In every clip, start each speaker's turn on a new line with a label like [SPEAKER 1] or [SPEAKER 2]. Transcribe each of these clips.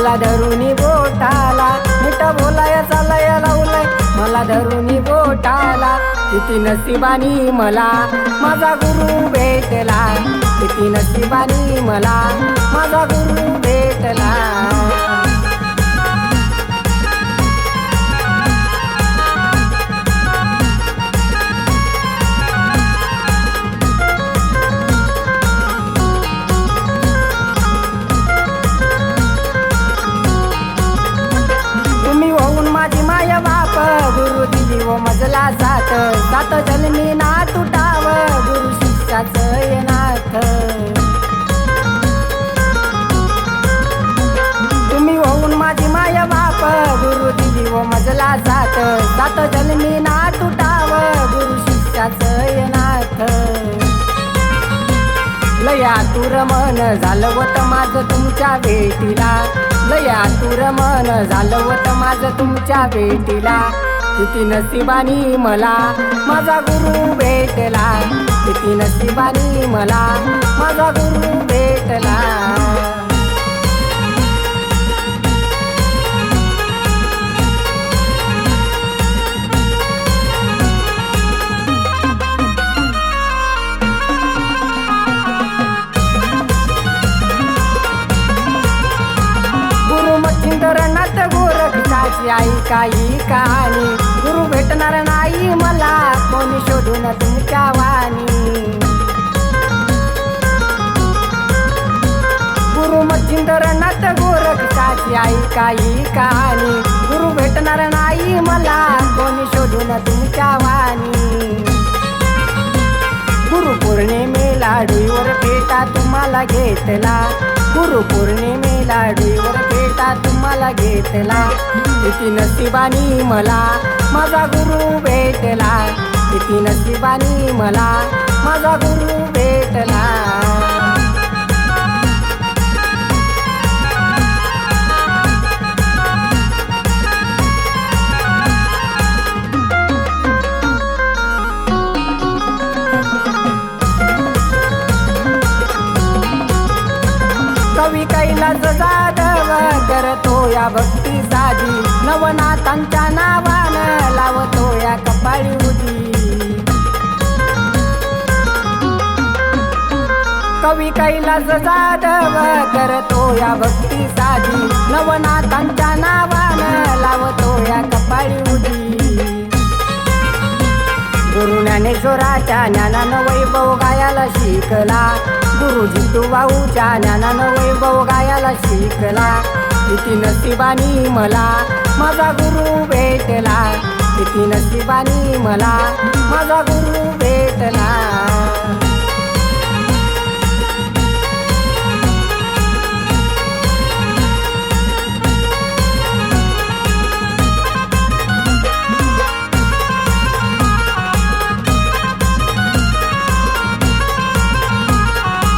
[SPEAKER 1] मला धरुनी बोटाला. मिठा बोलाया चालाया लावलाय. मला धरुनी बोटाला. किती नशिबानी मला माझा गुरु भेटला. किती नशिबानी मला माझा गुरु भेटला. गुरु मजला जात. सात जन्मी ना तुटाव गुरु शिष्याच येनाथ. तुम्ही होऊन माझी माय बाप. गुरु दिली व मजला जात. सात जन्मी ना तुटाव गुरु शिष्याच येनाथ. लया तुर मन झालं वत माझं तुमच्या भेटीला. लया तुर मन झालं वत माझं तुमच्या भेटीला. किती नशिबानी मला माझा गुरु भेटला. किती नशिबानी मला माझा गुरु गोरखदाची आई काही कहाणी गुरु भेटणार नाही मला. कोणी शोधून तुमच्या वाणी. गुरु मच्छिंद्रनाथ गोरखदाची आई काही कहाणी गुरु भेटणार नाही मला. कोणी शोधून तुमच्या वाणी. गुरु पौर्णिमेला डोईवर पेटा तुम्हाला घेतला. गुरु पौर्णिमेला डोईवर पेटा तुम्हाला घेतला. किती नशिबानी मला माझा गुरु भेटला. किती नशिबानी मला माझा गुरु भेटला. करतो या भक्ती साधी नवनाथांच्या नावानं लावतो या कपाळी उदी. कवी कैलास जाधव करतो या भक्ती साधी नवनाथांच्या नावानं लावतो या कपाळी उदी. गुरु ज्ञानेश्वराच्या ज्ञानानं वैभव गायाला शिकला. गुरुजी तू वाऊच्या ज्ञानानं वैभव गायाला शिकला. किती नशिबानी मला माझा गुरु भेटला. किती नशिबानी मला माझा गुरु भेटला.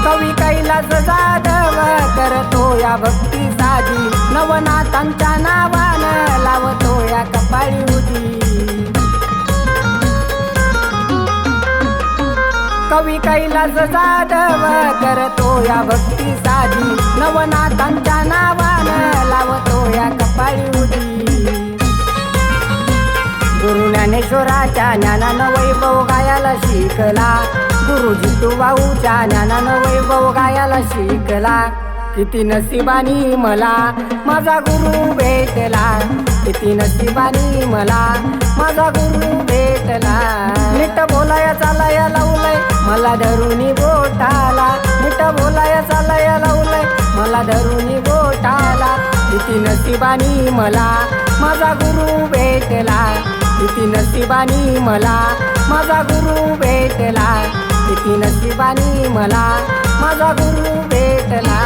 [SPEAKER 1] कवी कैलास जाधव करतो या भक्ती साधी. नवनाथांच्या नावानं लावतो या कपाळी होती कवी कैलास जाधव करतो या भक्ती साधी. नवनाथांच्या नावानं लावतो या कपाळी होती गुरु ज्ञानेश्वराच्या ज्ञानानं वैभव गायाला शिकला. गुरुजी जितू भाऊच्या ज्ञानानं वैभव गायाला शिकला. किती नशिबानी मला माझा गुरु भेटला. किती नशिबानी मला माझा गुरु भेटला. नीट बोलाया चालाया लावलंय मला धरुनी बोटाला. नीट बोलाया चालाया लावलंय मला धरुनी बोटाला. किती नशिबानी मला माझा गुरु भेटला. किती नशिबानी मला माझा गुरु भेटला. किती नशिबानी मला माझा गुरु भेटला.